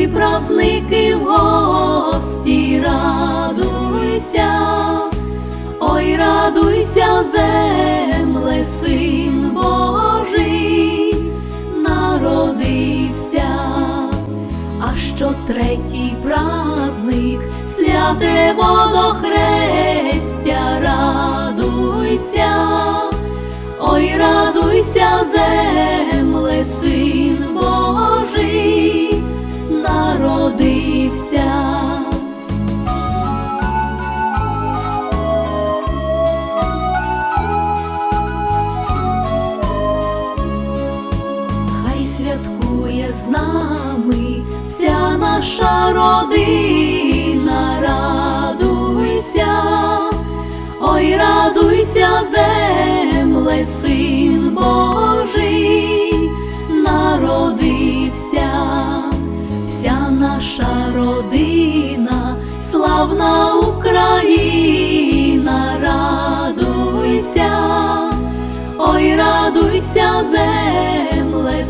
Три праздники в гості, радуйся, ой, радуйся, земле, син Божий, народився, а що третій праздник, святе водохрестя, радуйся, ой, радуйся, земле, святкує з нами. Вся наша родина, радуйся, ой, радуйся, земле, син Божий, народився, вся наша родина, славна Україна, радуйся. Ой, радуйся, земле,